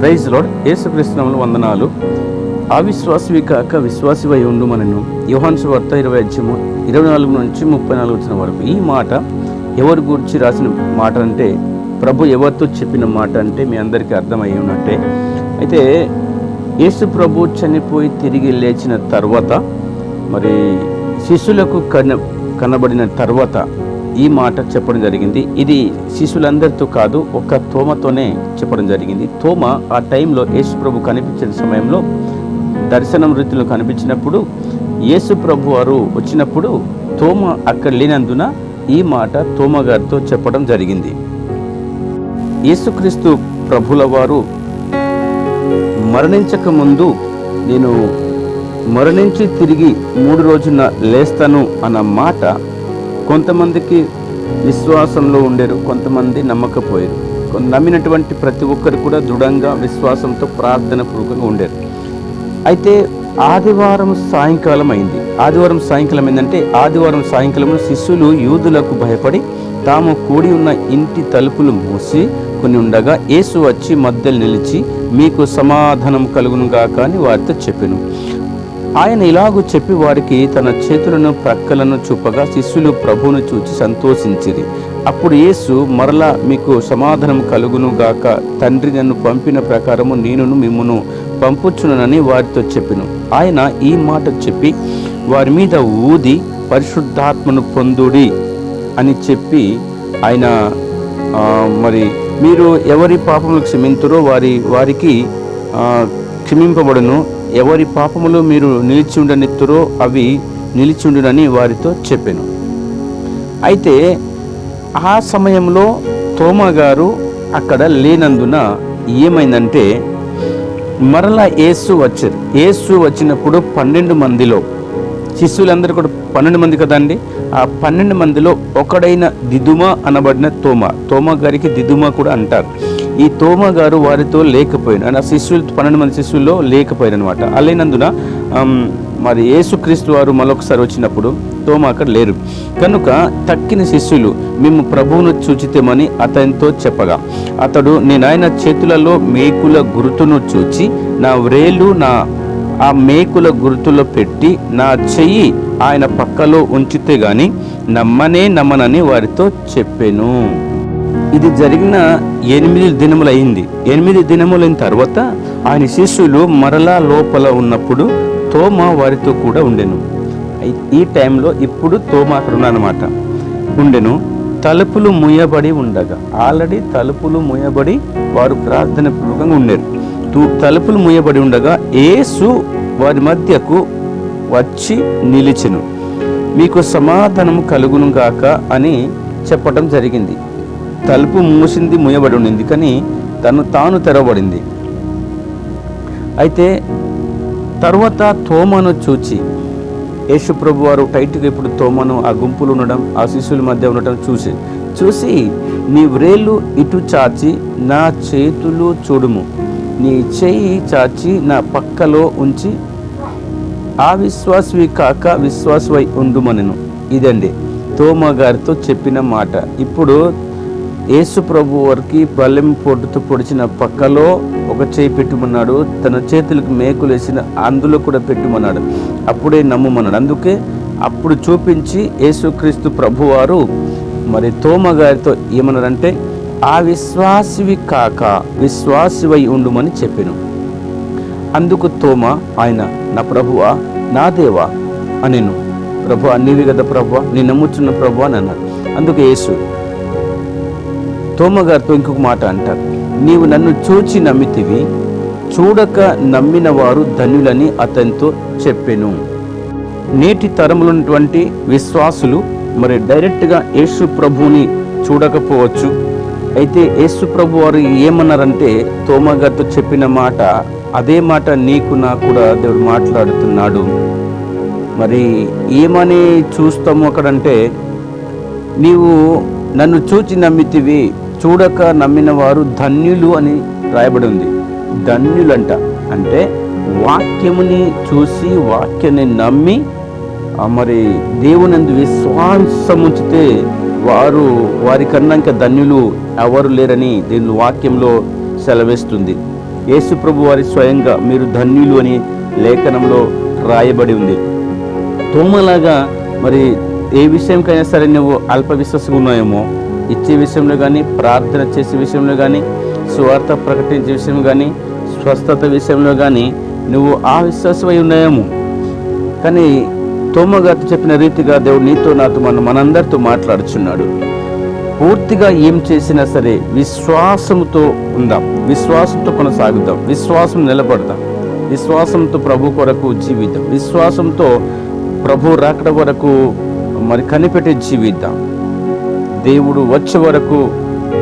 Praise load యేసుక్రీస్తునాములు వందనాలు. అవిశ్వాసవి కాక విశ్వాసివై ఉండు మనను యోహాన్స్ వార్త ఇరవై అధ్యము ఇరవై నాలుగు నుంచి ముప్పై నాలుగు వచ్చిన వరకు. ఈ మాట ఎవరి గురించి రాసిన మాట అంటే ప్రభు ఎవరితో చెప్పిన మాట అంటే మీ అందరికీ అర్థమై ఉన్నట్టే. అయితే యేసు ప్రభు చనిపోయి తిరిగి లేచిన తర్వాత మరి శిష్యులకు కన కనబడిన తర్వాత ఈ మాట చెప్పడం జరిగింది. ఇది శిష్యులందరితో కాదు ఒక తోమతోనే చెప్పడం జరిగింది. తోమ ఆ టైంలో యేసు ప్రభు కనిపించిన సమయంలో దర్శనం రీతిలో కనిపించినప్పుడు యేసు ప్రభు వారు వచ్చినప్పుడు తోమ అక్కడ లేనందున ఈ మాట తోమ గారితో చెప్పడం జరిగింది. యేసుక్రీస్తు ప్రభుల వారు మరణించక ముందు నేను మరణించి తిరిగి మూడు రోజున లేస్తాను అన్న మాట కొంతమందికి విశ్వాసంలో ఉండేరు కొంతమంది నమ్మకపోయారు. నమ్మినటువంటి ప్రతి ఒక్కరు కూడా దృఢంగా విశ్వాసంతో ప్రార్థన పూర్వకంగా ఉండేరు. అయితే ఆదివారం సాయంకాలం అయింది. ఆదివారం సాయంకాలం ఏంటంటే ఆదివారం సాయంకాలంలో శిష్యులు యూదులకు భయపడి తాము కూడి ఉన్న ఇంటి తలుపులు మూసి కొన్ని ఉండగా యేసు వచ్చి మధ్యలో నిలిచి మీకు సమాధానం కలుగునుగా కానీ వారితో చెప్పాను. ఆయన ఇలాగూ చెప్పి వారికి తన చేతులను ప్రక్కలను చూపగా శిష్యులు ప్రభువును చూచి సంతోషించిరి. అప్పుడు యేసు మరలా మీకు సమాధానం కలుగును గాక తండ్రి నన్ను పంపిన ప్రకారము నేనును మిమ్మును పంపుచునని వారితో చెప్పిను. ఆయన ఈ మాట చెప్పి వారి మీద ఊది పరిశుద్ధాత్మను పొందుడి అని చెప్పి ఆయన మరి మీరు ఎవరి పాపములు క్షమింతురో వారి వారికి క్షమింపబడును. ఎవరి పాపములు మీరు నిలిచిండనిత్తురో అవి నిలిచి ఉండునని వారితో చెప్పాను. అయితే ఆ సమయంలో తోమ గారు అక్కడ లేనందున ఏమైందంటే మరలా ఏసు వచ్చారు. ఏసు వచ్చినప్పుడు పన్నెండు మందిలో శిష్యులందరూ కూడా పన్నెండు మంది కదండి ఆ పన్నెండు మందిలో ఒకడైన దిదుమ అనబడిన తోమ. తోమ గారికి దిదుమ కూడా అంటారు. ఈ తోమ గారు వారితో లేకపోయిన ఆయన శిష్యులు పన్నెండు మంది శిష్యుల్లో లేకపోయారు అనమాట అలేనందున మరి యేసుక్రీస్తు వారు మరొకసారి వచ్చినప్పుడు తోమ అక్కడ లేరు. కనుక తక్కిన శిష్యులు మేము ప్రభువును చూచితేమని అతనితో చెప్పగా అతడు నేను ఆయన చేతులలో మేకుల గుర్తును చూచి నా వ్రేలు నా ఆ మేకుల గుర్తులో పెట్టి నా చెయ్యి ఆయన పక్కలో ఉంచితే గాని నమ్మనే నమ్మనని వారితో చెప్పాను. ఇది జరిగిన ఎనిమిది దినములు అయింది ఎనిమిది దినములైన తర్వాత ఆయన శిష్యులు మరలా లోపల ఉన్నప్పుడు తోమా వారితో కూడా ఉండెను. ఈ టైంలో ఇప్పుడు తోమా అక్కడ ఉన్నానమాట ఉండెను. తలుపులు ముయ్యబడి ఉండగా ఆల్రెడీ తలుపులు ముయ్యబడి వారు ప్రార్థన పూర్వకంగా ఉండేరు. తు- తలుపులు ముయ్యబడి ఉండగా ఏసు వారి మధ్యకు వచ్చి నిలిచెను. మీకు సమాధానము కలుగును గాక అని చెప్పటం జరిగింది. తలుపు మూసింది మూయబడి ఉండింది కానీ తను తాను తెరవబడింది. అయితే తర్వాత తోమను చూచి యేసుప్రభు వారు టైట్గా ఇప్పుడు తోమను ఆ గుంపులు ఉండడం ఆ శిశువుల మధ్య ఉండటం చూసి చూసి నీ వ్రేళ్ళు ఇటు చాచి నా చేతులు చూడుము. నీ చేయి చాచి నా పక్కలో ఉంచి ఆ విశ్వాసవి కాక విశ్వాసవై ఉండుమనను. ఇదండి తోమ గారితో చెప్పిన మాట. ఇప్పుడు యేసు ప్రభు వారికి బలెం పొట్టుతో పొడిచిన పక్కలో ఒక చేయి పెట్టుమన్నాడు. తన చేతులకు మేకులు వేసిన అందులో కూడా పెట్టుమన్నాడు. అప్పుడే నమ్మమన్నాడు. అందుకే అప్పుడు చూపించి యేసుక్రీస్తు ప్రభువారు మరి తోమ గారితో ఏమన్నారంటే ఆ విశ్వాసివి కాక విశ్వాసివై ఉండుమని చెప్పాను. అందుకు తోమ ఆయన నా ప్రభువా నా దేవా అనెను. ప్రభు నీవి కదా ప్రభు నీ నమ్ముచున్న ప్రభు అని అన్నాడు అందుకు యేసు తోమగారితో ఇంకొక మాట అంటారు. నీవు నన్ను చూచి నమ్మితివి చూడక నమ్మిన వారు ధన్యులని అతనితో చెప్పెను. నేటి తరములో ఉన్నటువంటి విశ్వాసులు మరి డైరెక్ట్గా యేసు ప్రభువుని చూడకపోవచ్చు. అయితే యేసు ప్రభు వారు ఏమన్నారంటే తోమగారితో చెప్పిన మాట అదే మాట నీకు నాకు కూడా దేవుడు మాట్లాడుతున్నాడు. మరి ఏమని చూస్తాము అక్కడంటే నీవు నన్ను చూచి నమ్మితివి చూడక నమ్మిన వారు ధన్యులు అని రాయబడి ఉంది. ధన్యులంట. అంటే వాక్యముని చూసి వాక్యాన్ని నమ్మి మరి దేవునందు విశ్వాసం ఉంచితే వారు వారికన్నా ఇంకా ధన్యులు ఎవరు లేరని దీని వాక్యంలో సెలవిస్తుంది. యేసుప్రభు వారి స్వయంగా మీరు ధన్యులు అని లేఖనంలో రాయబడి ఉంది. తోమలాగా మరి ఏ విషయంకైనా సరే నువ్వు అల్ప విశ్వాసంగా ఉన్నాయేమో ఇచ్చే విషయంలో కానీ ప్రార్థన చేసే విషయంలో కానీ సువార్త ప్రకటించే విషయం కానీ స్వస్థత విషయంలో కానీ నువ్వు అవిశ్వాసమై ఉన్నాయేమో కానీ తోమగారు చెప్పిన రీతిగా దేవుడు నీతో నాతో మన మనందరితో మాట్లాడుచున్నాడు. పూర్తిగా ఏం చేసినా సరే విశ్వాసంతో ఉందాం. విశ్వాసంతో కొనసాగుదాం. విశ్వాసం నిలబడదాం. విశ్వాసంతో ప్రభు కొరకు జీవిద్దాం. విశ్వాసంతో ప్రభు రాకడ వరకు మరి కనిపెట్టి జీవిద్దాం. దేవుడు వచ్చే వరకు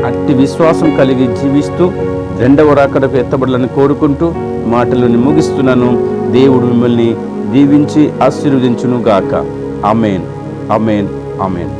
అట్టి విశ్వాసం కలిగి జీవిస్తూ రెండవ రాకడకు ఎత్తబడాలని కోరుకుంటూ మాటలను ముగిస్తున్నాను. దేవుడు మిమ్మల్ని దీవించి ఆశీర్వదించును గాక అమేన్ అమేన్ అమేన్